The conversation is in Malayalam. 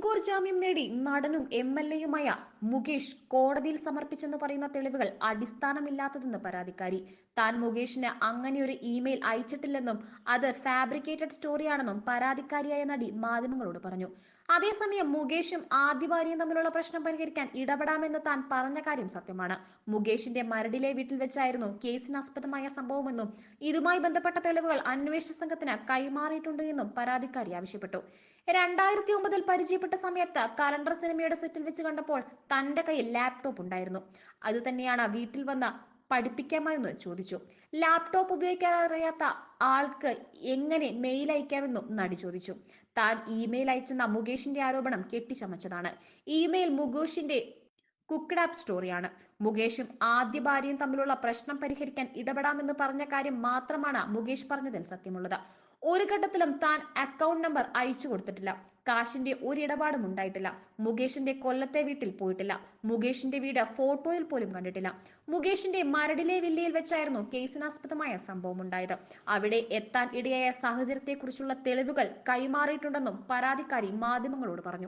മുൻകൂർ ജാമ്യം നേടി നടനും എം എൽ എയുമായ മുകേഷ് കോടതിയിൽ സമർപ്പിച്ചെന്ന് പറയുന്ന തെളിവുകൾ അടിസ്ഥാനമില്ലാത്തതെന്ന് പരാതിക്കാരി. താൻ മുകേഷിന് അങ്ങനെ ഒരു ഇമെയിൽ അയച്ചിട്ടില്ലെന്നും അത് ഫാബ്രിക്കേറ്റഡ് സ്റ്റോറിയാണെന്നും പരാതിക്കാരിയായ നടി മാധ്യമങ്ങളോട് പറഞ്ഞു. അതേസമയം മുകേഷും ആദ്യ ഭാര്യയും തമ്മിലുള്ള പ്രശ്നം പരിഹരിക്കാൻ ഇടപെടാമെന്ന് താൻ പറഞ്ഞ കാര്യം സത്യമാണ്. മുകേഷിന്റെ മരടിലെ വീട്ടിൽ വെച്ചായിരുന്നു കേസിനാസ്പദമായ സംഭവമെന്നും ഇതുമായി ബന്ധപ്പെട്ട തെളിവുകൾ അന്വേഷണ സംഘത്തിന് കൈമാറിയിട്ടുണ്ട് എന്നും പരാതിക്കാരി ആവശ്യപ്പെട്ടു. രണ്ടായിരത്തി ഒമ്പതിൽ പരിചയപ്പെട്ട സമയത്ത് കലണ്ടർ സിനിമയുടെ സെറ്റിൽ വെച്ച് കണ്ടപ്പോൾ തന്റെ കയ്യിൽ ലാപ്ടോപ്പ് ഉണ്ടായിരുന്നു. അത് തന്നെയാണ് വീട്ടിൽ വന്ന് പഠിപ്പിക്കാമെന്ന് ചോദിച്ചു. ലാപ്ടോപ്പ് ഉപയോഗിക്കാൻ അറിയാത്ത ആൾക്ക് എങ്ങനെ മെയിൽ അയക്കാമെന്നും നടി ചോദിച്ചു. താൻ ഇമെയിൽ അയച്ചെന്ന മുകേഷിന്റെ ആരോപണം കെട്ടിച്ചമച്ചതാണ്. ഇമെയിൽ മുകേഷിന്റെ കുക്ക്ഡ് സ്റ്റോറിയാണ് മുകേഷും ആദ്യ ഭാര്യയും തമ്മിലുള്ള പ്രശ്നം പരിഹരിക്കാൻ ഇടപെടാമെന്ന് പറഞ്ഞ കാര്യം മാത്രമാണ് മുകേഷ് പറഞ്ഞതിൽ സത്യമുള്ളത്. ഒരു ഘട്ടത്തിലും താൻ അക്കൗണ്ട് നമ്പർ അയച്ചു കൊടുത്തിട്ടില്ല. കാശിന്റെ ഒരിടപാടും ഉണ്ടായിട്ടില്ല. മുകേഷിന്റെ കൊല്ലത്തെ വീട്ടിൽ പോയിട്ടില്ല. മുകേഷിന്റെ വീട് ഫോട്ടോയിൽ പോലും കണ്ടിട്ടില്ല. മുകേഷിന്റെ മരടിലെ വില്ലയിൽ വെച്ചായിരുന്നു കേസിനാസ്പദമായ സംഭവം ഉണ്ടായത്. അവിടെ എത്താൻ ഇടയായ സാഹചര്യത്തെക്കുറിച്ചുള്ള തെളിവുകൾ കൈമാറിയിട്ടുണ്ടെന്നും പരാതിക്കാരി മാധ്യമങ്ങളോട് പറഞ്ഞു.